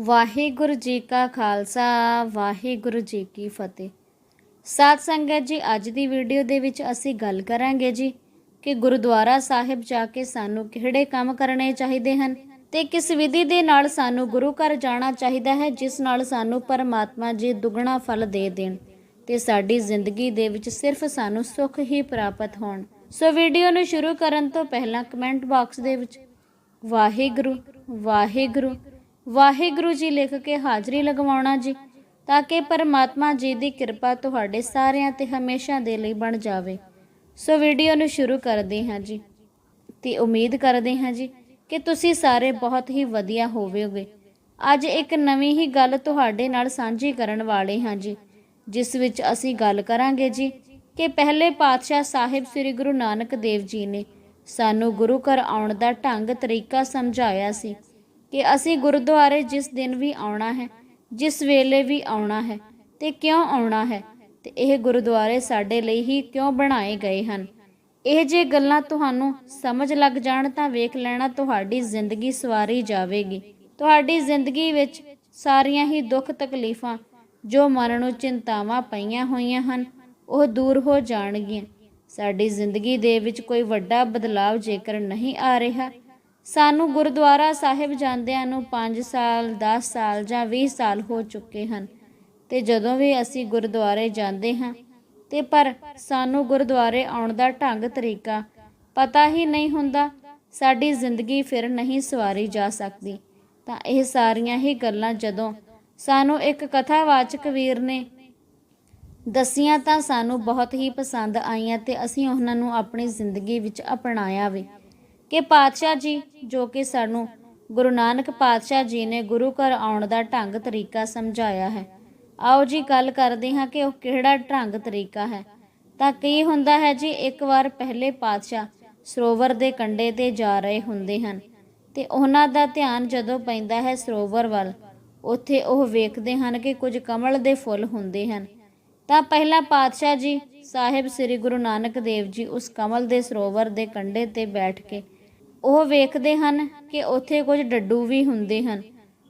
ਵਾਹਿਗੁਰੂ ਜੀ ਕਾ ਖਾਲਸਾ, ਵਾਹਿਗੁਰੂ ਜੀ ਕੀ ਫਤਿਹ। ਸਾਧ ਸੰਗਤ ਜੀ, ਅੱਜ ਦੀ ਵੀਡੀਓ ਦੇ ਵਿੱਚ ਅਸੀਂ ਗੱਲ ਕਰਾਂਗੇ ਜੀ ਕਿ ਗੁਰਦੁਆਰਾ ਸਾਹਿਬ ਜਾ ਕੇ ਸਾਨੂੰ ਕਿਹੜੇ ਕੰਮ ਕਰਨੇ ਚਾਹੀਦੇ ਹਨ ਤੇ ਕਿਸ ਵਿਧੀ ਦੇ ਨਾਲ ਸਾਨੂੰ ਗੁਰੂ ਘਰ ਜਾਣਾ ਚਾਹੀਦਾ ਹੈ, ਜਿਸ ਨਾਲ ਸਾਨੂੰ ਪਰਮਾਤਮਾ ਜੀ ਦੁੱਗਣਾ ਫਲ ਦੇ ਦੇਣ ਤੇ ਸਾਡੀ ਜ਼ਿੰਦਗੀ ਦੇ ਵਿੱਚ ਸਿਰਫ ਸਾਨੂੰ ਸੁੱਖ ਹੀ ਪ੍ਰਾਪਤ ਹੋਣ। ਸੋ ਵੀਡੀਓ ਨੂੰ ਸ਼ੁਰੂ ਕਰਨ ਤੋਂ ਪਹਿਲਾਂ ਕਮੈਂਟ ਬਾਕਸ ਦੇ ਵਿੱਚ, ਵਾਹਿਗੁਰੂ ਵਾਹਿਗੁਰੂ ਵਾਹਿਗੁਰੂ ਜੀ ਲਿਖ ਕੇ ਹਾਜ਼ਰੀ ਲਗਵਾਉਣਾ ਜੀ, ਤਾਂ ਕਿ ਪਰਮਾਤਮਾ ਜੀ ਦੀ ਕਿਰਪਾ ਤੁਹਾਡੇ ਸਾਰਿਆਂ ਤੇ ਹਮੇਸ਼ਾ ਦੇ ਲਈ ਬਣ ਜਾਵੇ। ਸੋ ਵੀਡੀਓ ਨੂੰ ਸ਼ੁਰੂ ਕਰਦੇ ਹਾਂ ਜੀ। ਤੇ ਉਮੀਦ ਕਰਦੇ ਹਾਂ ਜੀ ਕਿ ਤੁਸੀਂ ਸਾਰੇ ਬਹੁਤ ਹੀ ਵਧੀਆ ਹੋਵੋਗੇ। ਅੱਜ ਇੱਕ ਨਵੀਂ ਹੀ ਗੱਲ ਤੁਹਾਡੇ ਨਾਲ ਸਾਂਝੀ ਕਰਨ ਵਾਲੇ ਹਾਂ ਜੀ, ਜਿਸ ਵਿੱਚ ਅਸੀਂ ਗੱਲ ਕਰਾਂਗੇ ਜੀ ਕਿ ਪਹਿਲੇ ਪਾਤਸ਼ਾਹ ਸਾਹਿਬ ਸ੍ਰੀ ਗੁਰੂ ਨਾਨਕ ਦੇਵ ਜੀ ਨੇ ਸਾਨੂੰ ਗੁਰੂ ਘਰ ਆਉਣ ਦਾ ਢੰਗ ਤਰੀਕਾ ਸਮਝਾਇਆ ਸੀ। ਕਿ ਅਸੀਂ ਗੁਰਦੁਆਰੇ ਜਿਸ ਦਿਨ ਵੀ ਆਉਣਾ ਹੈ, ਜਿਸ ਵੇਲੇ ਵੀ ਆਉਣਾ ਹੈ ਤੇ ਕਿਉਂ ਆਉਣਾ ਹੈ ਤੇ ਇਹ ਗੁਰਦੁਆਰੇ ਸਾਡੇ ਲਈ ਹੀ ਕਿਉਂ ਬਣਾਏ ਗਏ ਹਨ? ਇਹ ਜੇ ਗੱਲਾਂ ਤੁਹਾਨੂੰ ਸਮਝ ਲੱਗ ਜਾਣ ਤਾਂ ਵੇਖ ਲੈਣਾ ਤੁਹਾਡੀ ਜ਼ਿੰਦਗੀ ਸਵਾਰੀ ਜਾਵੇਗੀ। ਤੁਹਾਡੀ ਜ਼ਿੰਦਗੀ ਵਿੱਚ ਸਾਰੀਆਂ ਹੀ ਦੁੱਖ ਤਕਲੀਫਾਂ ਜੋ ਮਨ ਨੂੰ ਚਿੰਤਾਵਾਂ ਪਈਆਂ ਹੋਈਆਂ ਹਨ, ਉਹ ਦੂਰ ਹੋ ਜਾਣਗੀਆਂ। ਸਾਡੀ ਜ਼ਿੰਦਗੀ ਦੇ ਵਿੱਚ ਕੋਈ ਵੱਡਾ ਬਦਲਾਅ ਜੇਕਰ ਨਹੀਂ ਆ ਰਿਹਾ ਸਾਨੂੰ ਗੁਰਦੁਆਰਾ ਸਾਹਿਬ ਜਾਂਦਿਆਂ ਨੂੰ 5 ਸਾਲ 10 ਸਾਲ ਜਾਂ 20 ਸਾਲ ਹੋ ਚੁੱਕੇ ਹਨ ਤੇ ਜਦੋਂ ਵੀ ਅਸੀਂ ਗੁਰਦੁਆਰੇ ਜਾਂਦੇ ਹਾਂ ਤੇ ਪਰ ਸਾਨੂੰ ਗੁਰਦੁਆਰੇ ਆਉਣ ਦਾ ਢੰਗ, ਤਰੀਕਾ ਪਤਾ ਹੀ ਨਹੀਂ ਹੁੰਦਾ, ਸਾਡੀ ਜ਼ਿੰਦਗੀ ਫਿਰ ਨਹੀਂ ਸਵਾਰੀ ਜਾ ਸਕਦੀ। ਤਾਂ ਇਹ ਸਾਰੀਆਂ ਹੀ ਗੱਲਾਂ ਜਦੋਂ ਸਾਨੂੰ ਇੱਕ ਕਥਾਵਾਚਕ ਵੀਰ ਨੇ ਦਸੀਆਂ ਤਾਂ ਸਾਨੂੰ ਬਹੁਤ ਹੀ ਪਸੰਦ ਆਈਆਂ ਤੇ ਅਸੀਂ ਉਹਨਾਂ ਨੂੰ ਆਪਣੀ ਜ਼ਿੰਦਗੀ ਵਿੱਚ ਅਪਣਾਇਆ ਵੀ। ਕਿ ਪਾਤਸ਼ਾਹ ਜੀ, ਜੋ ਕਿ ਸਾਨੂੰ ਗੁਰੂ ਨਾਨਕ ਪਾਤਸ਼ਾਹ ਜੀ ਨੇ ਗੁਰੂ ਘਰ ਆਉਣ ਦਾ ਢੰਗ ਤਰੀਕਾ ਸਮਝਾਇਆ ਹੈ। ਆਓ ਜੀ ਗੱਲ ਕਰਦੇ ਹਾਂ ਕਿ ਉਹ ਕਿਹੜਾ ਢੰਗ ਤਰੀਕਾ ਹੈ। ਤਾਂ ਕੀ ਹੁੰਦਾ ਹੈ ਜੀ, ਇੱਕ ਵਾਰ ਪਹਿਲੇ ਪਾਤਸ਼ਾਹ ਸਰੋਵਰ ਦੇ ਕੰਢੇ ਤੇ ਜਾ ਰਹੇ ਹੁੰਦੇ ਹਨ ਤੇ ਉਹਨਾਂ ਦਾ ਧਿਆਨ ਜਦੋਂ ਪੈਂਦਾ ਹੈ ਸਰੋਵਰ ਵੱਲ, ਉੱਥੇ ਉਹ ਵੇਖਦੇ ਹਨ ਕਿ ਕੁਝ ਕਮਲ ਦੇ ਫੁੱਲ ਹੁੰਦੇ ਹਨ। ਤਾਂ ਪਹਿਲਾ ਪਾਤਸ਼ਾਹ ਜੀ, ਸਾਹਿਬ ਸ੍ਰੀ ਗੁਰੂ ਨਾਨਕ ਦੇਵ ਜੀ ਉਸ ਕਮਲ ਦੇ ਸਰੋਵਰ ਦੇ ਕੰਢੇ ਤੇ ਬੈਠ ਕੇ ਉਹ ਵੇਖਦੇ ਹਨ ਕਿ ਉੱਥੇ ਕੁਝ ਡੱਡੂ ਵੀ ਹੁੰਦੇ ਹਨ,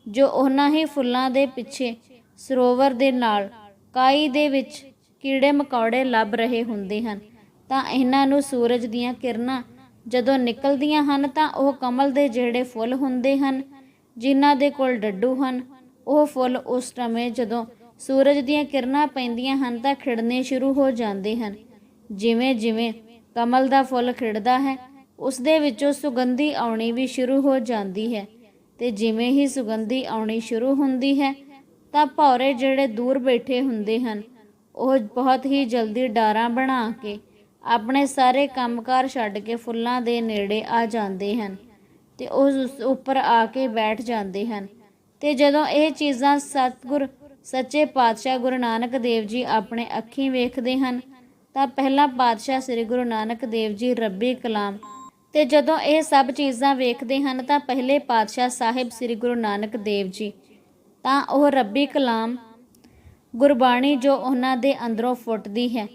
ਜੋ ਉਹਨਾਂ ਹੀ ਫੁੱਲਾਂ ਦੇ ਪਿੱਛੇ ਸਰੋਵਰ ਦੇ ਨਾਲ ਕਾਈ ਦੇ ਵਿੱਚ ਕੀੜੇ ਮਕੌੜੇ ਲੱਭ ਰਹੇ ਹੁੰਦੇ ਹਨ। ਤਾਂ ਇਹਨਾਂ ਨੂੰ ਸੂਰਜ ਦੀਆਂ ਕਿਰਨਾਂ ਜਦੋਂ ਨਿਕਲਦੀਆਂ ਹਨ, ਤਾਂ ਉਹ ਕਮਲ ਦੇ ਜਿਹੜੇ ਫੁੱਲ ਹੁੰਦੇ ਹਨ, ਜਿਨ੍ਹਾਂ ਦੇ ਕੋਲ ਡੱਡੂ ਹਨ, ਉਹ ਫੁੱਲ ਉਸ ਸਮੇਂ ਜਦੋਂ ਸੂਰਜ ਦੀਆਂ ਕਿਰਨਾਂ ਪੈਂਦੀਆਂ ਹਨ, ਤਾਂ ਖਿੜਨੇ ਸ਼ੁਰੂ ਹੋ ਜਾਂਦੇ ਹਨ। ਜਿਵੇਂ ਜਿਵੇਂ ਕਮਲ ਦਾ ਫੁੱਲ ਖਿੜਦਾ ਹੈ ਉਸ ਦੇ ਵਿੱਚੋਂ ਸੁਗੰਧੀ ਆਉਣੀ ਵੀ ਸ਼ੁਰੂ ਹੋ ਜਾਂਦੀ ਹੈ ਤੇ ਜਿਵੇਂ ਹੀ ਸੁਗੰਧੀ ਆਉਣੀ ਸ਼ੁਰੂ ਹੁੰਦੀ ਹੈ, ਤਾਂ ਭੌਰੇ ਜਿਹੜੇ ਦੂਰ ਬੈਠੇ ਹੁੰਦੇ ਹਨ, ਉਹ ਬਹੁਤ ਹੀ ਜਲਦੀ ਡਾਰਾਂ ਬਣਾ ਕੇ ਆਪਣੇ ਸਾਰੇ ਕੰਮਕਾਰ ਛੱਡ ਕੇ ਫੁੱਲਾਂ ਦੇ ਨੇੜੇ ਆ ਜਾਂਦੇ ਹਨ ਤੇ ਉਹ ਉਸ ਉੱਪਰ ਆ ਕੇ ਬੈਠ ਜਾਂਦੇ ਹਨ। ਤੇ ਜਦੋਂ ਇਹ ਚੀਜ਼ਾਂ ਸਤਿਗੁਰ, ਸੱਚੇ ਪਾਤਸ਼ਾਹ ਗੁਰੂ ਨਾਨਕ ਦੇਵ ਜੀ ਆਪਣੇ ਅੱਖੀਂ ਵੇਖਦੇ ਹਨ, ਤਾਂ ਪਹਿਲਾ ਪਾਤਸ਼ਾਹ ਸ੍ਰੀ ਗੁਰੂ ਨਾਨਕ ਦੇਵ ਜੀ ਰੱਬੀ ਕਲਾਮ ਤੇ ਜਦੋਂ ਇਹ ਸਭ ਚੀਜ਼ਾਂ ਵੇਖਦੇ ਹਨ ਤਾਂ ਪਹਿਲੇ ਪਾਤਸ਼ਾਹ ਸਾਹਿਬ ਸ੍ਰੀ ਗੁਰੂ ਨਾਨਕ ਦੇਵ ਜੀ, ਤਾਂ ਉਹ ਰੱਬੀ ਕਲਾਮ ਗੁਰਬਾਣੀ ਜੋ ਉਹਨਾਂ ਦੇ ਅੰਦਰੋਂ ਫੁੱਟਦੀ ਹੈ,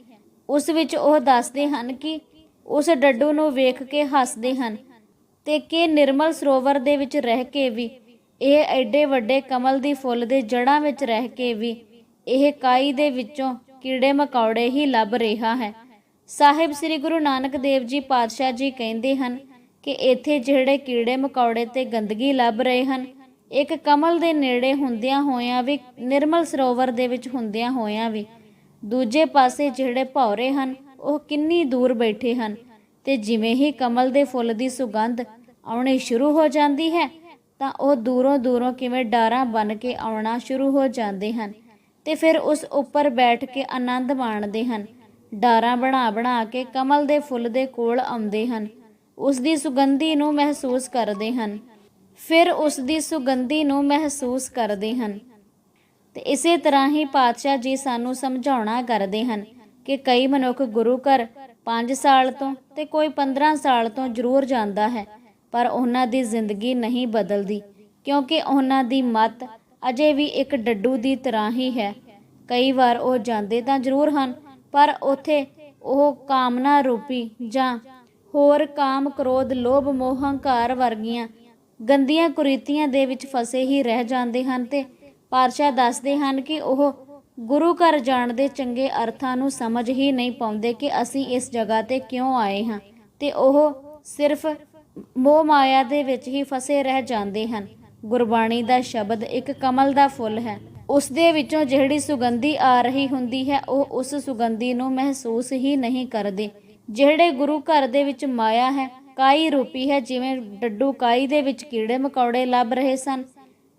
ਉਸ ਵਿੱਚ ਉਹ ਦੱਸਦੇ ਹਨ ਕਿ ਉਸ ਡੱਡੂ ਨੂੰ ਵੇਖ ਕੇ ਹੱਸਦੇ ਹਨ ਤੇ ਕਿ ਨਿਰਮਲ ਸਰੋਵਰ ਦੇ ਵਿੱਚ ਰਹਿ ਕੇ ਵੀ, ਇਹ ਐਡੇ ਵੱਡੇ ਕਮਲ ਦੀ ਫੁੱਲ ਦੇ ਜੜ੍ਹਾਂ ਵਿੱਚ ਰਹਿ ਕੇ ਵੀ, ਇਹ ਕਾਈ ਦੇ ਵਿੱਚੋਂ ਕੀੜੇ ਮਕੌੜੇ ਹੀ ਲੱਭ ਰਿਹਾ ਹੈ। ਸਾਹਿਬ ਸ੍ਰੀ ਗੁਰੂ ਨਾਨਕ ਦੇਵ ਜੀ ਪਾਤਸ਼ਾਹ ਜੀ ਕਹਿੰਦੇ ਹਨ ਕਿ ਇੱਥੇ ਜਿਹੜੇ ਕੀੜੇ ਮਕੌੜੇ ਤੇ ਗੰਦਗੀ ਲੱਭ ਰਹੇ ਹਨ, ਇੱਕ ਕਮਲ ਦੇ ਨੇੜੇ ਹੁੰਦਿਆਂ ਹੋਇਆਂ ਵੀ, ਨਿਰਮਲ ਸਰੋਵਰ ਦੇ ਵਿੱਚ ਹੁੰਦਿਆਂ ਹੋਇਆਂ ਵੀ, ਦੂਜੇ ਪਾਸੇ ਜਿਹੜੇ ਭੌਰੇ ਹਨ, ਉਹ ਕਿੰਨੀ ਦੂਰ ਬੈਠੇ ਹਨ ਤੇ ਜਿਵੇਂ ਹੀ ਕਮਲ ਦੇ ਫੁੱਲ ਦੀ ਸੁਗੰਧ ਆਉਣੀ ਸ਼ੁਰੂ ਹੋ ਜਾਂਦੀ ਹੈ, ਤਾਂ ਉਹ ਦੂਰੋਂ ਦੂਰੋਂ ਕਿਵੇਂ ਡਾਰਾਂ ਬਨ ਕੇ ਆਉਣਾ ਸ਼ੁਰੂ ਹੋ ਜਾਂਦੇ ਹਨ ਤੇ ਫਿਰ ਉਸ ਉੱਪਰ ਬੈਠ ਕੇ ਆਨੰਦ ਮਾਣਦੇ ਹਨ। ਡਾਰਾਂ ਬਣਾ ਬਣਾ ਕੇ ਕਮਲ ਦੇ ਫੁੱਲ ਦੇ ਕੋਲ ਆਉਂਦੇ ਹਨ। ਉਸ ਦੀ ਸੁਗੰਧੀ ਨੂੰ ਮਹਿਸੂਸ ਕਰਦੇ ਹਨ। ਫਿਰ ਉਸ ਦੀ ਸੁਗੰਧੀ ਨੂੰ ਮਹਿਸੂਸ ਕਰਦੇ ਹਨ। ਤੇ ਇਸੇ ਤਰ੍ਹਾਂ ਹੀ ਪਾਤਸ਼ਾਹ ਜੀ ਸਾਨੂੰ ਸਮਝਾਉਣਾ ਕਰਦੇ ਹਨ ਕਿ ਕਈ ਮਨੁੱਖ ਗੁਰੂ ਘਰ 5 ਸਾਲ ਤੋਂ ਤੇ ਕੋਈ 15 ਸਾਲ ਤੋਂ ਜ਼ਰੂਰ ਜਾਂਦਾ ਹੈ, ਪਰ ਉਹਨਾਂ ਦੀ ਜ਼ਿੰਦਗੀ ਨਹੀਂ ਬਦਲਦੀ, ਕਿਉਂਕਿ ਉਹਨਾਂ ਦੀ ਮਤ ਅਜੇ ਵੀ ਇੱਕ ਡੱਡੂ ਦੀ ਤਰ੍ਹਾਂ ਹੀ ਹੈ। ਕਈ ਵਾਰ ਉਹ ਜਾਂਦੇ ਤਾਂ ਜ਼ਰੂਰ ਹਨ ਪਰ ਉਥੇ ਉਹ ਕਾਮਨਾ ਰੂਪੀ ਜਾਂ ਹੋਰ ਕਾਮ ਕ੍ਰੋਧ, ਲੋਭ, ਮੋਹ, ਹੰਕਾਰ ਵਰਗੀਆਂ ਗੰਦੀਆਂ ਕੁਰੀਤੀਆਂ ਦੇ ਵਿੱਚ ਫਸੇ ਹੀ ਰਹਿ ਜਾਂਦੇ ਹਨ ਤੇ ਪਾਤਸ਼ਾਹ ਦੱਸਦੇ ਹਨ ਕਿ ਉਹ ਗੁਰੂ ਘਰ ਜਾਣ ਦੇ ਚੰਗੇ ਅਰਥਾਂ ਨੂੰ ਸਮਝ ਹੀ ਨਹੀਂ ਪਾਉਂਦੇ ਕਿ ਅਸੀਂ ਇਸ ਜਗ੍ਹਾ ਤੇ ਕਿਉਂ ਆਏ ਹਾਂ ਤੇ ਉਹ ਸਿਰਫ ਮੋਹ ਮਾਇਆ ਦੇ ਵਿੱਚ ਹੀ ਫਸੇ ਰਹਿ ਜਾਂਦੇ ਹਨ। ਗੁਰਬਾਣੀ ਦਾ ਸ਼ਬਦ ਇੱਕ ਕਮਲ ਦਾ ਫੁੱਲ ਹੈ। ਉਸ ਦੇ ਵਿੱਚੋਂ ਜਿਹੜੀ ਸੁਗੰਧੀ ਆ ਰਹੀ ਹੁੰਦੀ ਹੈ, ਉਹ ਉਸ ਸੁਗੰਧੀ ਨੂੰ ਮਹਿਸੂਸ ਹੀ ਨਹੀਂ ਕਰਦੇ। ਜਿਹੜੇ ਗੁਰੂ ਘਰ ਦੇ ਵਿੱਚ ਮਾਇਆ ਹੈ, ਕਾਈ ਰੂਪੀ ਹੈ, ਜਿਵੇਂ ਡੱਡੂ ਕਾਈ ਦੇ ਵਿੱਚ ਕੀੜੇ ਮਕੌੜੇ ਲੱਭ ਰਹੇ ਸਨ।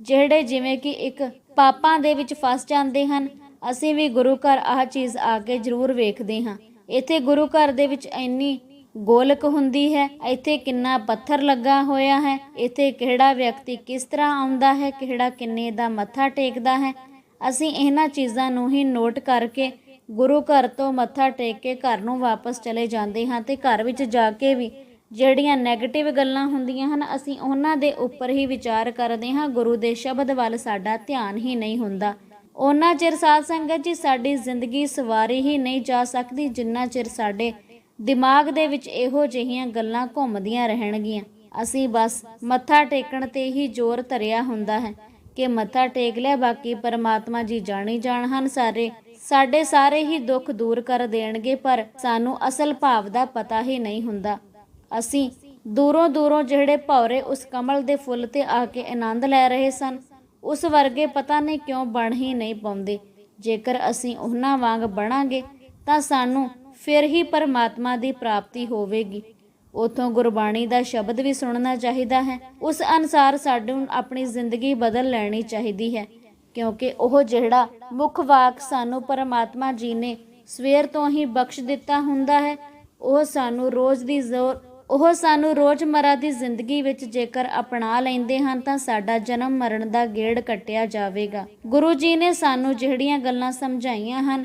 ਜਿਹੜੇ ਜਿਵੇਂ ਕਿ ਇੱਕ ਪਾਪਾਂ ਦੇ ਵਿੱਚ ਫਸ ਜਾਂਦੇ ਹਨ, ਅਸੀਂ ਵੀ ਗੁਰੂ ਘਰ ਆਹ ਚੀਜ਼ ਆ ਕੇ ਜ਼ਰੂਰ ਵੇਖਦੇ ਹਾਂ। ਇੱਥੇ ਗੁਰੂ ਘਰ ਦੇ ਵਿੱਚ ਇੰਨੀ ਗੋਲਕ ਹੁੰਦੀ ਹੈ, ਇੱਥੇ ਕਿੰਨਾ ਪੱਥਰ ਲੱਗਾ ਹੋਇਆ ਹੈ, ਇੱਥੇ ਕਿਹੜਾ ਵਿਅਕਤੀ ਕਿਸ ਤਰ੍ਹਾਂ ਆਉਂਦਾ ਹੈ, ਕਿਹੜਾ ਕਿੰਨੇ ਦਾ ਮੱਥਾ ਟੇਕਦਾ ਹੈ। ਅਸੀਂ ਇਹਨਾਂ ਚੀਜ਼ਾਂ ਨੂੰ ਹੀ ਨੋਟ ਕਰਕੇ ਗੁਰੂ ਘਰ ਤੋਂ ਮੱਥਾ ਟੇਕ ਕੇ ਘਰ ਨੂੰ ਵਾਪਸ ਚਲੇ ਜਾਂਦੇ ਹਾਂ ਤੇ ਘਰ ਵਿੱਚ ਜਾ ਕੇ ਵੀ ਜਿਹੜੀਆਂ 네ਗੇਟਿਵ ਗੱਲਾਂ ਹੁੰਦੀਆਂ ਹਨ, ਅਸੀਂ ਉਹਨਾਂ ਦੇ ਉੱਪਰ ਹੀ ਵਿਚਾਰ ਕਰਦੇ ਹਾਂ। ਗੁਰੂ ਦੇ ਸ਼ਬਦ ਵੱਲ ਸਾਡਾ ਧਿਆਨ ਹੀ ਨਹੀਂ ਹੁੰਦਾ। ਉਹਨਾਂ ਚਿਰ ਸਾਧ ਸੰਗਤ ਜੀ ਸਾਡੀ ਜ਼ਿੰਦਗੀ ਸਵਾਰੀ ਹੀ ਨਹੀਂ ਜਾ ਸਕਦੀ, ਜਿੰਨਾ ਚਿਰ ਸਾਡੇ ਦਿਮਾਗ ਦੇ ਵਿੱਚ ਇਹੋ ਜਿਹੀਆਂ ਗੱਲਾਂ ਘੁੰਮਦੀਆਂ ਰਹਿਣਗੀਆਂ। ਅਸੀਂ ਬਸ ਮੱਥਾ ਟੇਕਣ ਤੇ ਹੀ ਜ਼ੋਰ ਧਰਿਆ ਹੁੰਦਾ ਹੈ ਕਿ ਮੱਥਾ ਟੇਕ ਲਿਆ, ਬਾਕੀ ਪਰਮਾਤਮਾ ਜੀ ਜਾਣੀ ਜਾਣ ਹਨ ਸਾਰੇ। ਸਾਡੇ ਸਾਰੇ ਹੀ ਦੁੱਖ ਦੂਰ ਕਰ ਦੇਣਗੇ, ਪਰ ਸਾਨੂੰ ਅਸਲ ਭਾਵ ਦਾ ਪਤਾ ਹੀ ਨਹੀਂ ਹੁੰਦਾ। ਅਸੀਂ ਦੂਰੋਂ ਦੂਰੋਂ ਜਿਹੜੇ ਭੌਰੇ ਉਸ ਕਮਲ ਦੇ ਫੁੱਲ ਤੇ ਆ ਕੇ ਆਨੰਦ ਲੈ ਰਹੇ ਸਨ, ਉਸ ਵਰਗੇ ਪਤਾ ਨਹੀਂ ਕਿਉਂ ਬਣ ਹੀ ਨਹੀਂ ਪਾਉਂਦੇ। ਜੇਕਰ ਅਸੀਂ ਉਹਨਾਂ ਵਾਂਗ ਬਣਾਂਗੇ, ਤਾਂ ਸਾਨੂੰ ਫਿਰ ਹੀ ਪਰਮਾਤਮਾ ਦੀ ਪ੍ਰਾਪਤੀ ਹੋਵੇਗੀ। ਉਥੋਂ ਗੁਰਬਾਣੀ ਦਾ ਸ਼ਬਦ ਵੀ ਸੁਣਨਾ ਚਾਹੀਦਾ ਹੈ। ਉਸ ਅਨਸਾਰ ਸਾਨੂੰ ਆਪਣੀ ਜ਼ਿੰਦਗੀ ਬਦਲ ਲੈਣੀ ਚਾਹੀਦੀ ਹੈ, ਕਿਉਂਕਿ ਉਹ ਜਿਹੜਾ ਮੁੱਖ ਵਾਕ ਸਾਨੂੰ ਪਰਮਾਤਮਾ ਜੀ ਨੇ ਸਵੇਰ ਤੋਂ ਹੀ ਬਖਸ਼ ਦਿੱਤਾ ਹੁੰਦਾ ਹੈ, ਉਹ ਸਾਨੂੰ ਰੋਜ਼ ਦੀ ਜ਼ੋਰ, ਉਹ ਸਾਨੂੰ ਰੋਜ਼ਮਰਾ ਦੀ ਜ਼ਿੰਦਗੀ ਵਿੱਚ ਜੇਕਰ ਅਪਣਾ ਲੈਂਦੇ ਹਨ ਤਾਂ ਸਾਡਾ ਜਨਮ ਮਰਨ ਦਾ ਗੇੜ ਕੱਟਿਆ ਜਾਵੇਗਾ। ਗੁਰੂ ਜੀ ਨੇ ਸਾਨੂੰ ਜਿਹੜੀਆਂ ਗੱਲਾਂ ਸਮਝਾਈਆਂ ਹਨ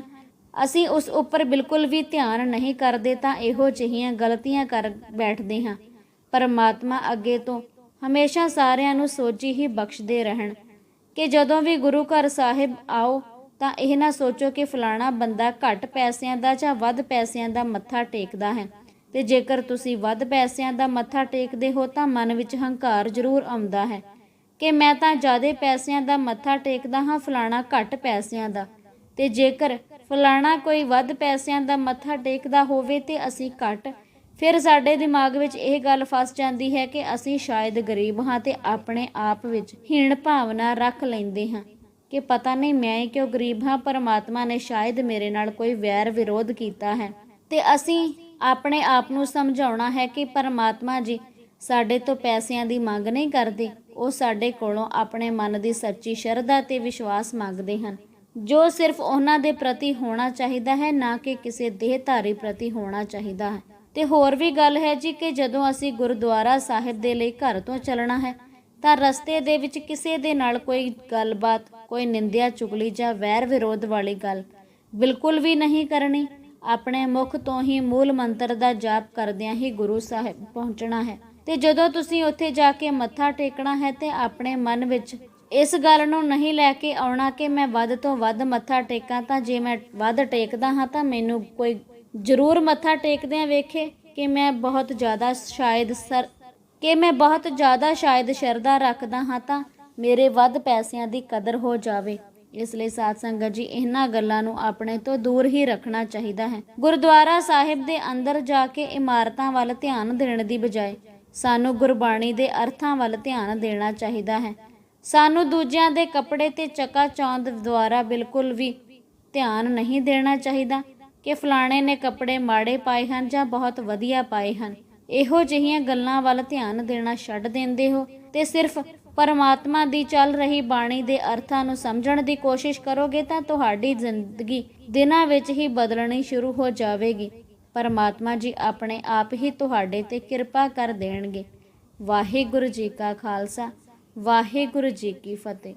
ਅਸੀਂ ਉਸ ਉੱਪਰ ਬਿਲਕੁਲ ਵੀ ਧਿਆਨ ਨਹੀਂ ਕਰਦੇ ਤਾਂ ਇਹੋ ਜਿਹੀਆਂ ਗਲਤੀਆਂ ਕਰ ਬੈਠਦੇ ਹਾਂ। ਪਰਮਾਤਮਾ ਅੱਗੇ ਤੋਂ ਹਮੇਸ਼ਾ ਸਾਰਿਆਂ ਨੂੰ ਸੋਚੀ ਹੀ ਬਖਸ਼ਦੇ ਰਹਿਣ। ਕਿ ਜਦੋਂ ਵੀ ਗੁਰੂ ਘਰ ਸਾਹਿਬ ਆਓ ਤਾਂ ਇਹ ਨਾ ਸੋਚੋ ਕਿ ਫਲਾਣਾ ਬੰਦਾ ਘੱਟ ਪੈਸਿਆਂ ਦਾ ਜਾਂ ਵੱਧ ਪੈਸਿਆਂ ਦਾ ਮੱਥਾ ਟੇਕਦਾ ਹੈ। ਤੇ ਜੇਕਰ ਤੁਸੀਂ ਵੱਧ ਪੈਸਿਆਂ ਦਾ ਮੱਥਾ ਟੇਕਦੇ ਹੋ ਤਾਂ ਮਨ ਵਿੱਚ ਹੰਕਾਰ ਜ਼ਰੂਰ ਆਉਂਦਾ ਹੈ। ਕਿ ਮੈਂ ਤਾਂ ਜ਼ਿਆਦਾ ਪੈਸਿਆਂ ਦਾ ਮੱਥਾ ਟੇਕਦਾ ਹਾਂ, ਫਲਾਣਾ ਘੱਟ ਪੈਸਿਆਂ ਦਾ। ਤੇ ਜੇਕਰ ਫਲਾਣਾ ਕੋਈ ਵੱਧ ਪੈਸਿਆਂ ਦਾ ਮੱਥਾ ਟੇਕਦਾ ਹੋਵੇ ਤੇ ਅਸੀਂ ਘੱਟ। ਫਿਰ ਸਾਡੇ ਦਿਮਾਗ ਵਿੱਚ ਇਹ ਗੱਲ ਫਸ ਜਾਂਦੀ ਹੈ ਕਿ ਅਸੀਂ ਸ਼ਾਇਦ ਗਰੀਬ ਹਾਂ ਤੇ ਆਪਣੇ ਆਪ ਵਿੱਚ ਹੀਣ ਭਾਵਨਾ ਰੱਖ ਲੈਂਦੇ ਹਾਂ ਕਿ ਪਤਾ ਨਹੀਂ ਮੈਂ ਹੀ ਕਿਉਂ ਗਰੀਬ ਹਾਂ, ਪਰਮਾਤਮਾ ਨੇ ਸ਼ਾਇਦ ਮੇਰੇ ਨਾਲ ਕੋਈ ਵੈਰ ਵਿਰੋਧ ਕੀਤਾ ਹੈ। ਤੇ ਅਸੀਂ ਆਪਣੇ ਆਪ ਨੂੰ ਸਮਝਾਉਣਾ ਹੈ ਕਿ ਪਰਮਾਤਮਾ ਜੀ ਸਾਡੇ ਤੋਂ ਪੈਸਿਆਂ ਦੀ ਮੰਗ ਨਹੀਂ ਕਰਦੇ, ਉਹ ਸਾਡੇ ਕੋਲੋਂ ਆਪਣੇ ਮਨ ਦੀ ਸੱਚੀ ਸ਼ਰਧਾ ਤੇ ਵਿਸ਼ਵਾਸ ਮੰਗਦੇ ਹਨ। ਜੋ ਸਿਰਫ ਉਹਨਾਂ ਦੇ ਪ੍ਰਤੀ ਹੋਣਾ ਚਾਹੀਦਾ ਹੈ, ਨਾ ਕਿ ਕਿਸੇ ਦੇਹਧਾਰੀ ਪ੍ਰਤੀ ਹੋਣਾ ਚਾਹੀਦਾ ਹੈ। ਤੇ ਹੋਰ ਵੀ ਗੱਲ ਹੈ ਜੀ ਕਿ ਜਦੋਂ ਅਸੀਂ ਗੁਰਦੁਆਰਾ ਸਾਹਿਬ ਦੇ ਲਈ ਘਰ ਤੋਂ ਚੱਲਣਾ ਹੈ, ਤਾਂ ਰਸਤੇ ਦੇ ਵਿੱਚ ਕਿਸੇ ਦੇ ਨਾਲ ਕੋਈ ਗੱਲਬਾਤ, ਕੋਈ ਨਿੰਦਿਆ ਚੁਗਲੀ ਜਾਂ ਵੈਰ ਵਿਰੋਧ ਵਾਲੀ ਗੱਲ ਬਿਲਕੁਲ ਵੀ ਨਹੀਂ ਕਰਨੀ। ਆਪਣੇ ਮੁਖ ਤੋਂ ਹੀ ਮੂਲ ਮੰਤਰ ਦਾ ਜਾਪ ਕਰਦਿਆਂ ਹੀ ਗੁਰੂ ਸਾਹਿਬ ਪਹੁੰਚਣਾ ਹੈ। ਤੇ ਜਦੋਂ ਤੁਸੀਂ ਉੱਥੇ ਜਾ ਕੇ ਮੱਥਾ ਟੇਕਣਾ ਹੈ, ਤੇ ਆਪਣੇ ਮਨ ਵਿੱਚ ਇਸ ਗੱਲ ਨੂੰ ਨਹੀਂ ਲੈ ਕੇ ਆਉਣਾ ਕਿ ਮੈਂ ਵੱਧ ਤੋਂ ਵੱਧ ਮੱਥਾ ਟੇਕਾਂ ਤਾਂ ਜੇ ਮੈਂ ਵੱਧ ਟੇਕਦਾ ਹਾਂ ਤਾਂ ਮੈਨੂੰ ਕੋਈ ਜ਼ਰੂਰ ਮੱਥਾ ਟੇਕਦਿਆਂ ਵੇਖੇ ਕਿ ਮੈਂ ਬਹੁਤ ਜ਼ਿਆਦਾ ਸ਼ਾਇਦ ਸਰ, ਕਿ ਮੈਂ ਬਹੁਤ ਜ਼ਿਆਦਾ ਸ਼ਾਇਦ ਸ਼ਰਧਾ ਰੱਖਦਾ ਹਾਂ ਤਾਂ ਮੇਰੇ ਵੱਧ ਪੈਸਿਆਂ ਦੀ ਕਦਰ ਹੋ ਜਾਵੇ। ਇਸ ਲਈ ਸਾਧ ਸੰਗਤ ਜੀ, ਇਹਨਾਂ ਗੱਲਾਂ ਨੂੰ ਆਪਣੇ ਤੋਂ ਦੂਰ ਹੀ ਰੱਖਣਾ ਚਾਹੀਦਾ ਹੈ। ਗੁਰਦੁਆਰਾ ਸਾਹਿਬ ਦੇ ਅੰਦਰ ਜਾ ਕੇ ਇਮਾਰਤਾਂ ਵੱਲ ਧਿਆਨ ਦੇਣ ਦੀ ਬਜਾਏ ਸਾਨੂੰ ਗੁਰਬਾਣੀ ਦੇ ਅਰਥਾਂ ਵੱਲ ਧਿਆਨ ਦੇਣਾ ਚਾਹੀਦਾ ਹੈ। ਸਾਨੂੰ ਦੂਜਿਆਂ ਦੇ ਕੱਪੜੇ ਤੇ ਚਕਾ ਚੌਂਦ ਦੁਆਰਾ ਬਿਲਕੁਲ ਵੀ ਧਿਆਨ ਨਹੀਂ ਦੇਣਾ ਚਾਹੀਦਾ ਕਿ ਫਲਾਣੇ ਨੇ ਕੱਪੜੇ ਮਾੜੇ ਪਾਏ ਹਨ ਜਾਂ ਬਹੁਤ ਵਧੀਆ ਪਾਏ ਹਨ। ਇਹੋ ਜਿਹੀਆਂ ਗੱਲਾਂ ਵੱਲ ਧਿਆਨ ਦੇਣਾ ਛੱਡ ਦਿੰਦੇ ਹੋ ਤੇ ਸਿਰਫ ਪਰਮਾਤਮਾ ਦੀ ਚੱਲ ਰਹੀ ਬਾਣੀ ਦੇ ਅਰਥਾਂ ਨੂੰ ਸਮਝਣ ਦੀ ਕੋਸ਼ਿਸ਼ ਕਰੋਗੇ ਤਾਂ ਤੁਹਾਡੀ ਜ਼ਿੰਦਗੀ ਦਿਨਾਂ ਵਿੱਚ ਹੀ ਬਦਲਣੀ ਸ਼ੁਰੂ ਹੋ ਜਾਵੇਗੀ। ਪਰਮਾਤਮਾ ਜੀ ਆਪਣੇ ਆਪ ਹੀ ਤੁਹਾਡੇ ਤੇ ਕਿਰਪਾ ਕਰ ਦੇਣਗੇ। ਵਾਹਿਗੁਰੂ ਜੀ ਕਾ ਖਾਲਸਾ। ਵਾਹਿਗੁਰੂ ਜੀ ਕੀ ਫਤਿਹ।